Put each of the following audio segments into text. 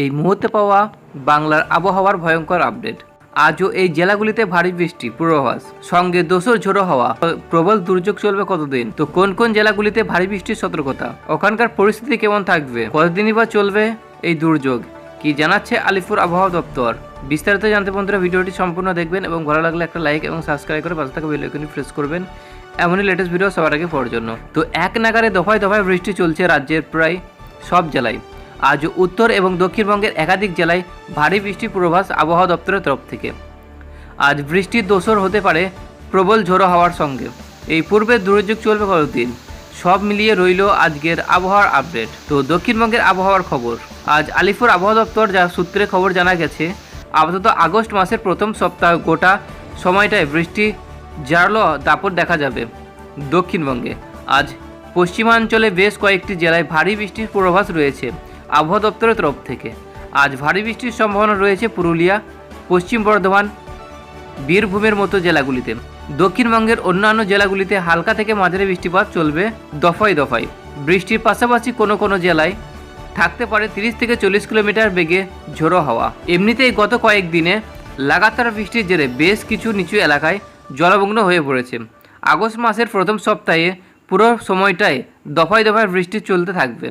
এই মুহূর্তে পাওয়া বাংলার আবহাওয়ার ভয়ঙ্কর আপডেট। আজও এই জেলাগুলিতে ভারী বৃষ্টি, পূর্বাভাস। সঙ্গে দোসর ঝোড়ো হওয়া, প্রবল দুর্যোগ চলবে কতদিন? তো কোন কোন জেলাগুলিতে ভারী বৃষ্টির সতর্কতা? ওখানকার পরিস্থিতি কেমন থাকবে? কতদিনই বা চলবে এই দুর্যোগ? কি জানাচ্ছে আলিপুর আবহাওয়া দপ্তর? বিস্তারিত জানতে বন্ধুরা ভিডিওটি সম্পূর্ণ দেখবেন এবং ভালো লাগলে একটা লাইক এবং সাবস্ক্রাইব করে পাশে থাকা বেল আইকনটি প্রেস করবেন। এমনই লেটেস্ট ভিডিও সবার আগে পড়ার জন্য। তো এক নাগারে দফায় দফায় বৃষ্টি চলছে রাজ্যের প্রায় সব জেলায়। আজ উত্তর এবং দক্ষিণবঙ্গের একাধিক জেলায় ভারী বৃষ্টির পূর্বাভাস আবহাওয়া দপ্তরের তরফ থেকে। আজ বৃষ্টির দোসর হতে পারে প্রবল ঝোড়ো হওয়ার সঙ্গে। এই পূর্বে দুর্যোগ চলবে কতদিন? সব মিলিয়ে রইল আজকের আবহাওয়ার আপডেট। তো দক্ষিণবঙ্গের আবহাওয়ার খবর। আজ আলিপুর আবহাওয়া দপ্তর যা সূত্রে খবর জানা গেছে, আপাতত আগস্ট মাসের প্রথম সপ্তাহ গোটা সময়টায় বৃষ্টি জারলো দাপট দেখা যাবে দক্ষিণবঙ্গে। আজ পশ্চিমাঞ্চলে বেশ কয়েকটি জেলায় ভারী বৃষ্টির পূর্বাভাস রয়েছে। আবহাওয়া দপ্তরের তরফ থেকে। আজ ভারী বৃষ্টির সম্ভাবনা রয়েছে পুরুলিয়া, পশ্চিম বর্ধমান, বীরভূমের মতো জেলাগুলিতে। দক্ষিণবঙ্গের অন্যান্য জেলাগুলিতে হালকা থেকে মাঝারি বৃষ্টিপাত চলবে দফায় দফায়। বৃষ্টির পাশাপাশি কোনো কোনো জেলায় থাকতে পারে তিরিশ থেকে চল্লিশ কিলোমিটার বেগে ঝোড়ো হাওয়া। এমনিতেই গত কয়েকদিনে লাগাতার বৃষ্টির জেরে বেশ কিছু নিচু এলাকায় জলমগ্ন হয়ে পড়েছে। আগস্ট মাসের প্রথম সপ্তাহে পুরো সময়টায় দফায় দফায় বৃষ্টি চলতে থাকবে।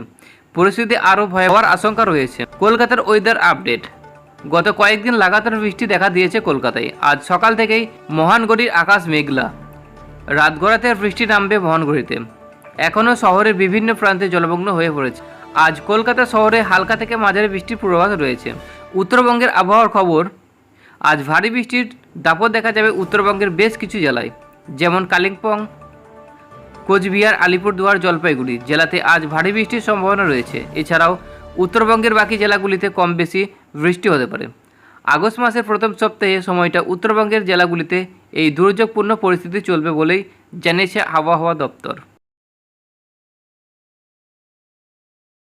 পরিস্থিতি আরও ভয় হওয়ার আশঙ্কা রয়েছে। কলকাতার ওয়েদার আপডেট গত কয়েকদিন লাগাতার বৃষ্টি দেখা দিয়েছে কলকাতায়। আজ সকাল থেকেই মহানগরীর আকাশ মেঘলা। রাত গড়াতে বৃষ্টি নামবে মহানগরীতে। এখনও শহরের বিভিন্ন প্রান্তে জলমগ্ন হয়ে পড়েছে। আজ কলকাতা শহরে হালকা থেকে মাঝারি বৃষ্টির পূর্বাভাস রয়েছে। উত্তরবঙ্গের আবহাওয়ার খবর। আজ ভারী বৃষ্টির দাপট দেখা যাবে উত্তরবঙ্গের বেশ কিছু জেলায়। যেমন কালিম্পং কোচবিহার, আলিপুরদুয়ার, জলপাইগুড়ি। জেলাতে আজ ভারী বৃষ্টির সম্ভাবনা রয়েছে। এছাড়াও উত্তরবঙ্গের বাকি জেলাগুলিতে কম বেশি বৃষ্টি হতে পারে। আগস্ট মাসের প্রথম সপ্তাহে সময়টা উত্তরবঙ্গের জেলাগুলিতে এই দুর্যোগপূর্ণ পরিস্থিতি চলবে বলেই জানিয়েছে আবহাওয়া দপ্তর।